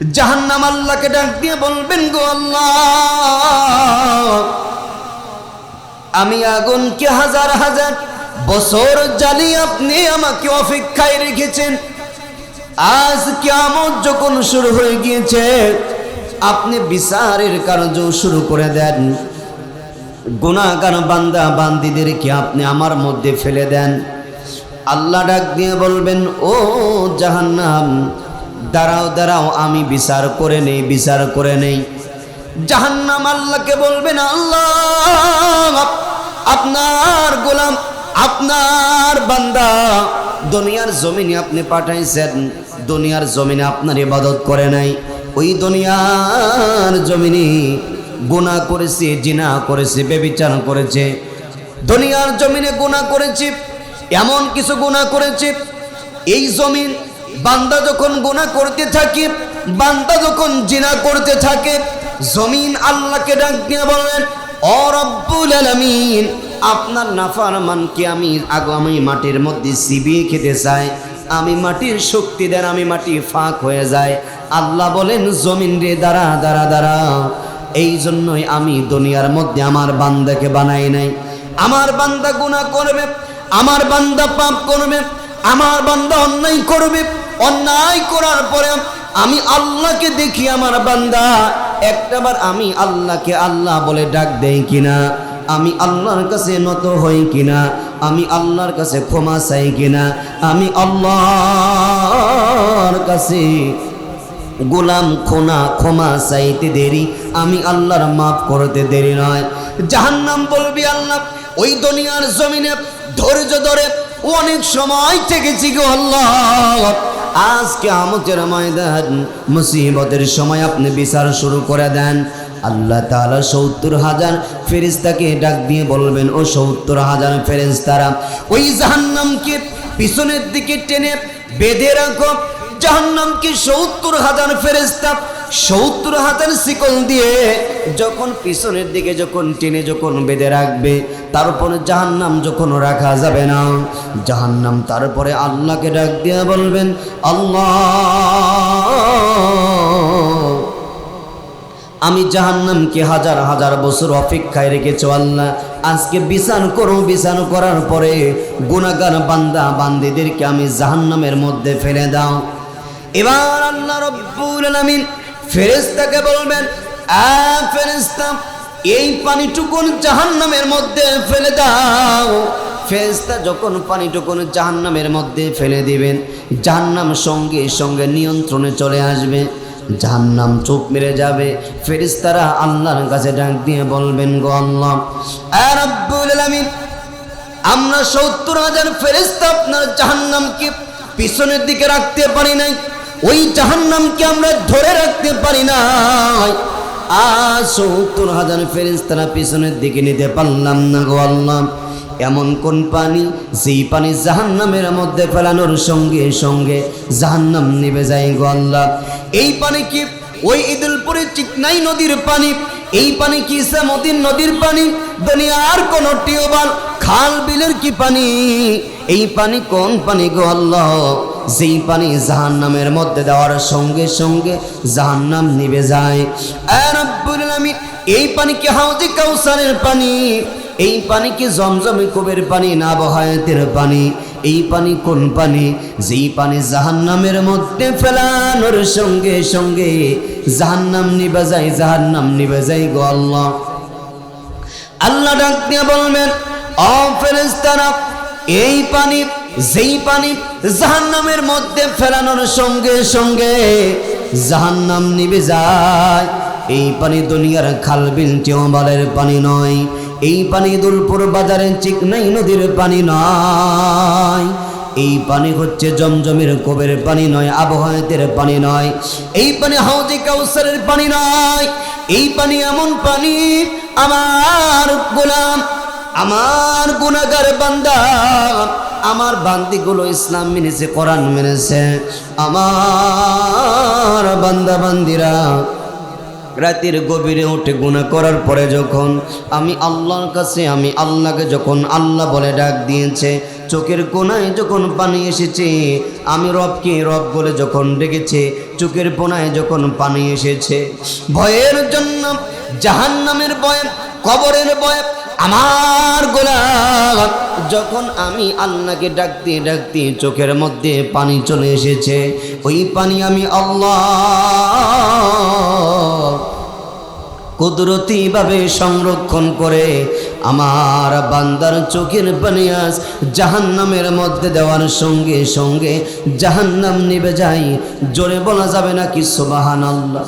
জাহান্নাম আল্লাহকে ডাক দিয়ে বলবেন গো আল্লাহ। আমি আগুনকে হাজার হাজার বছর জ্বালি আপনি আমাকে অপেক্ষায় রেখেছেন। আজ কিয়ামত যখন শুরু হয়ে গিয়েছে, আপনি বিচারের কার্য শুরু করে দেন। গুণাগান বান্দা বান্দিদেরকে আপনি আমার মধ্যে ফেলে দেন। আল্লাহ ডাক দিয়ে বলবেন, ও জাহান্নাম দাঁড়াও দাঁড়াও, আমি বিচার করে নেই, বিচার করে নেই। জাহান্নাম আল্লাহকে বলবেন, আল্লাহ, আপনার গোলাম, আপনার বান্দা, দুনিয়ার জমিনে আপনি পাঠাইছেন, দুনিয়ার জমিনে আপনার ইবাদত করে নাই। ওই দুনিয়ার জমিনে গুনাহ করেছে, জিনা করেছে বেবিচার করেছে। দুনিয়ার জমিনে গুনাহ করেছে, এমন কিছু গুনাহ করেছে, এই জমিন বান্দা যখন গুনাহ করতে থাকে, বান্দা যখন জিনা করতে থাকে, জমিন আল্লাহকে ডাক দিয়ে বলেন ও রব্বুল আলামিন, আপনার নাফারমানকে আমি? আগামী মাটির মধ্যে চিবিয়ে খেতে চাই, আমি মাটির শক্তি দেন, আমি মাটি ফাঁক হয়ে যায় আল্লাহ বলেন, জমিন রে, দাঁড়া দাঁড়া দাঁড়া। এই জন্যই আমি দুনিয়ার মধ্যে আমার বান্দাকে বানাই নাই। আমার বান্দা গুনাহ করবে, আমার বান্দা পাপ করবে, আমার বান্দা অন্যায় করবে অন্যায় করার পরে আমি আল্লাহকে দেখি আমার বান্দা। একটাবার আমি আল্লাহকে আল্লাহ বলে ডাক দেই কিনা? আমি আল্লাহর কাছে নত হই কিনা? আমি আল্লাহর কাছে ক্ষমা চাই কিনা? আমি আল্লাহর কাছে গোলাম খোনা ক্ষমা চাইতে দেরি। আমি আল্লাহর মাফ করতে দেরি নয়। জাহান্নাম বলবি আল্লাহ, ওই দুনিয়ার জমিনে ধৈর্য ধরে অনেক সময় থেকেছি গো আল্লাহ। আজকে আমতের ময়দান, মুসিবতের সময় আপনি বিচার শুরু করে দেন। আল্লাহ তাআলা সত্তর হাজার ফেরেশতাকে ডাক দিয়ে বলবেন, ও সত্তর হাজার ফেরেশতারা, ওই জাহান্নামকে পিছনের দিকে টেনে বেঁধে রাখো। জাহান্নামকে সত্তর হাজার ফেরেস্তা সত্তর হাজার শিকল দিয়ে যখন পিছনের দিকে যখন টেনে যখন বেঁধে রাখবে তারপরে জাহান্নাম যখন রাখা যাবে না, জাহান্নাম তারপরে আল্লাহকে ডাক দিয়ে বলবেন, আল্লাহ, আমি জাহান্নামকে হাজার হাজার বছর অপেক্ষায় রেখেছো, আল্লাহ। আজকে বিচার করো, বিচার করার পরে গুণাগার বান্দা, বান্দিদেরকে আমি জাহান্নামের মধ্যে ফেলে দাও। এবার আল্লাহ রব্বুল আলামিন ফেরেশতাকে বলবেন, আ ফেরেশতা এই পানিটুকুন জাহান্নামের মধ্যে ফেলে দাও। ফেরেশতা যখন পানিটুকুন জাহান্নামের মধ্যে ফেলে দিবেন, জাহান্নাম সঙ্গে সঙ্গে নিয়ন্ত্রণে চলে আসবে। জাহান্নাম চোখ মেরে যাবে। ফেরেশতারা আল্লাহর কাছে ডাক দিয়ে বলবেন, গো আল্লাহ আ রব্বুল আলামিন, আমরা সত্তর হাজার ফেরেস্তা আপনার জাহান্নামকে পিছনের দিকে রাখতে পারি নাই। ওই জাহান্নামকে আমরা ধরে রাখতে পারি নাই। সত্তর হাজার ফেরেস্তারা পিছনের দিকে নিতে পারলাম না গো আল্লাহ। এমন কোন পানি? যেই পানি জাহান্নামের মধ্যে ফেলানোর সঙ্গে সঙ্গে জাহান্নাম নিবে যায় গো আল্লাহ। এই পানি কি ওই ঈদুলপুরের চিকনাই নদীর পানি? এই পানি কি ইসামতির নদীর পানি? দুনিয়ার কোন টিউবওয়েল, খাল বিলের কি পানি? এই পানি কোন পানি গো আল্লাহ? যেই পানি জাহান্নামের মধ্যে দেওয়ার সঙ্গে সঙ্গে জাহান নাম নিবে যায় এই পানি কি হাউজি কাউসারের পানি? এই পানি কি জমজমে কবের পানি না বহায়তের পানি? এই পানি কোন পানি? যেই পানি জাহান্নামের মধ্যে ফেলানোর সঙ্গে সঙ্গে জাহান্নাম নিবে যায়, জাহান্নাম নিবে যায় গো আল্লাহ। আল্লাহ ডাক দিয়ে বলবেন ও ফেরেশতারা, এই পানি যেই পানি জাহান্নামের মধ্যে ফেলানোর সঙ্গে সঙ্গে জাহান্নাম নিবে যায়। এই পানি দুনিয়ার খালবিল টিউবওয়েলের পানি নয়। এই পানি দুলপুর বাজারের চিকনাই নদীর পানি নয়। এই পানি হচ্ছে জমজমের কোবের পানি নয় আবহাওয়াতের পানি নয়। এই পানি হাউজি কাউসারের পানি নয়। এই পানি এমন পানি, আমার গোলাম, আমার গুনাগার বান্দা আমার বান্দিগুলো ইসলাম মেনেছে, কোরআন মেনেছে। আমার বান্দা বান্দিরা, রাতের গভীরে উঠে গুণা করার পরে যখন আমি আল্লাহর কাছে, আমি আল্লাহকে যখন আল্লাহ বলে ডাক দিয়েছে, চোখের কোনায় যখন পানি এসেছে, আমি রবকে রব বলে যখন ডেকেছে, চোখের পোনায় যখন পানি এসেছে, ভয়ের জন্য, জাহান্নামের ভয়, কবরের ভয় আমার গোলাম, যখন আমি আল্লাহকে ডাকতে ডাকতে চোখের মধ্যে পানি চলে এসেছে, ওই পানি আমি আল্লাহ কুদরতিভাবে সংরক্ষণ করে আমার বান্দার চোখের পানি আজ জাহান্নামের মধ্যে দেওয়ার সঙ্গে সঙ্গে জাহান্নাম নিবে যাই জোরে বলা যাবে না কি সোবাহান আল্লাহ